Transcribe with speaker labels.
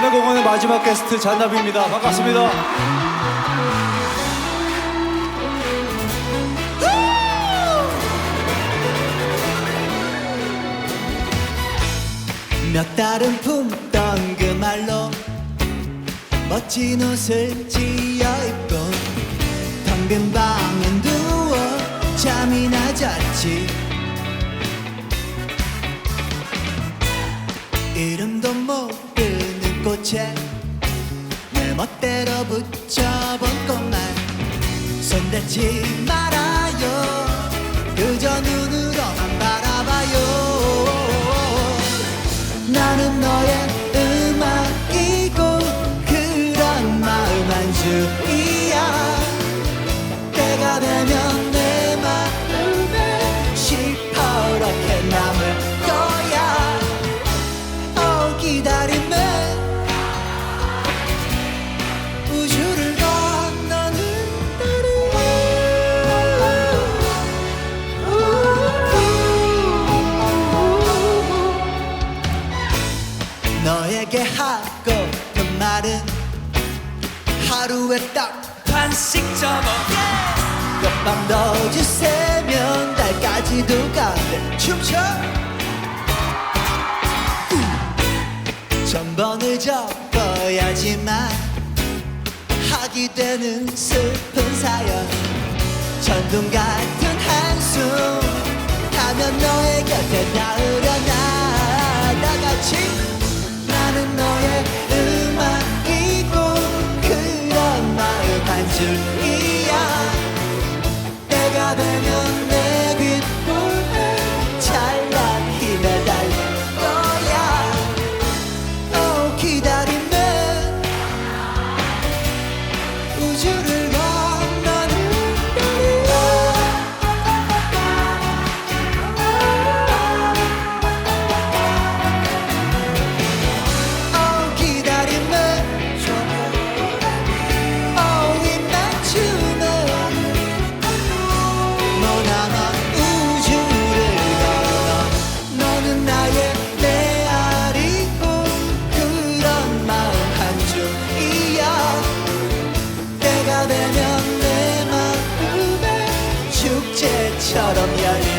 Speaker 1: 야매공원의 마지막 게스트 잔나비입니다. 반갑습니다.
Speaker 2: 몇 달은 품던 그 말로 멋진 옷을 지어 입고 텅 빈 방엔 누워 잠이나 잤지 이름도 모르는 꽃에 내 멋대로 붙여본 꽃말 손대지 말아 달이 너에게 하고픈 말은 하루에 딱 반씩 접어 몇방 더 주세면 달까지도 가네 춤춰. 전번을 접어야지만 하기 되는 슬픈 사연. 천둥 같은 한숨 하면 너의 곁에 닿을 되면 내 귓볼을 찬란히 매달릴 거야. 어, 또 기다리는 우주를 되면 내 마음에 축제처럼 열려.